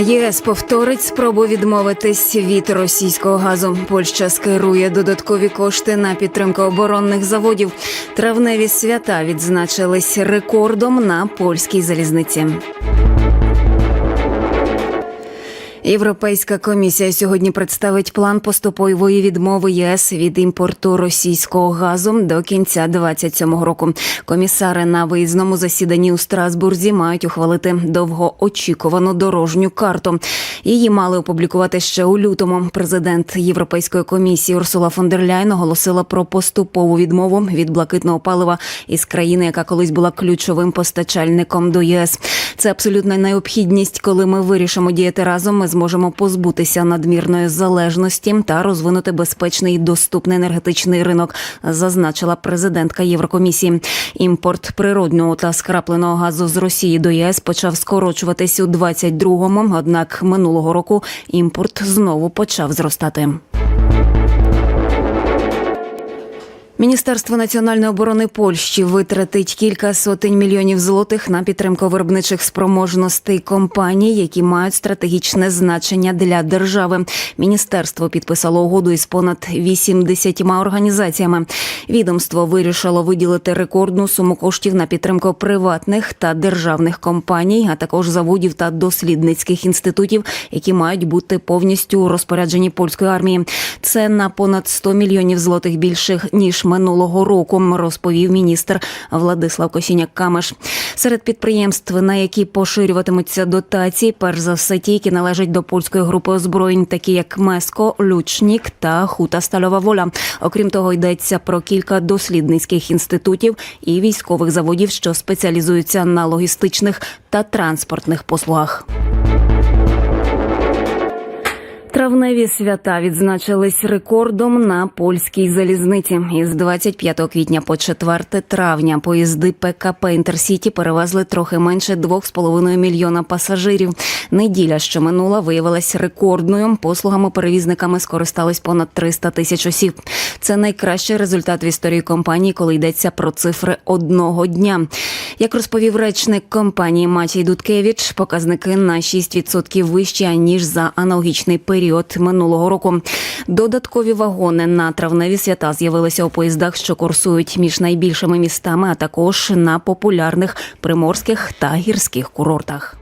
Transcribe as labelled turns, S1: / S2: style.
S1: ЄС повторить спробу відмовитись від російського газу. Польща скерує додаткові кошти на підтримку оборонних заводів. Травневі свята відзначились рекордом на польській залізниці. Європейська комісія сьогодні представить план поступової відмови ЄС від імпорту російського газу до кінця 27-го року. Комісари на виїзному засіданні у Страсбурзі мають ухвалити довгоочікувану дорожню карту. Її мали опублікувати ще у лютому. Президент Європейської комісії Урсула фон дер Ляйн оголосила про поступову відмову від блакитного палива із країни, яка колись була ключовим постачальником до ЄС. Це абсолютна необхідність, коли ми вирішимо діяти разом. Ми зможемо позбутися надмірної залежності та розвинути безпечний і доступний енергетичний ринок, зазначила президентка Єврокомісії. Імпорт природного та скрапленого газу з Росії до ЄС почав скорочуватись у 22-му, Однак минулого року імпорт знову почав зростати. Міністерство національної оборони Польщі витратить кілька сотень мільйонів злотих на підтримку виробничих спроможностей компаній, які мають стратегічне значення для держави. Міністерство підписало угоду із понад 80 організаціями. Відомство вирішило виділити рекордну суму коштів на підтримку приватних та державних компаній, а також заводів та дослідницьких інститутів, які мають бути повністю у розпорядженні польської армії. Це на понад 100 мільйонів злотих більших ніж минулого року, розповів міністр Владислав Косіняк Камеш. Серед підприємств, на які поширюватимуться дотації, перш за все ті, які належать до польської групи озброєнь, такі як Меско, Лючнік та Хута Стальова Воля. Окрім того, йдеться про кілька дослідницьких інститутів і військових заводів, що спеціалізуються на логістичних та транспортних послугах. Травневі свята відзначились рекордом на польській залізниці. Із 25 квітня по 4 травня поїзди ПКП Інтерсіті перевезли трохи менше 2,5 мільйона пасажирів. Неділя, що минула, виявилась рекордною. Послугами перевізниками скористались понад 300 тисяч осіб. Це найкращий результат в історії компанії, коли йдеться про цифри одного дня. Як розповів речник компанії Матій Дудкевич, показники на 6% вищі ніж за аналогічний період минулого року. Додаткові вагони на травневі свята з'явилися у поїздах, що курсують між найбільшими містами, а також на популярних приморських та гірських курортах.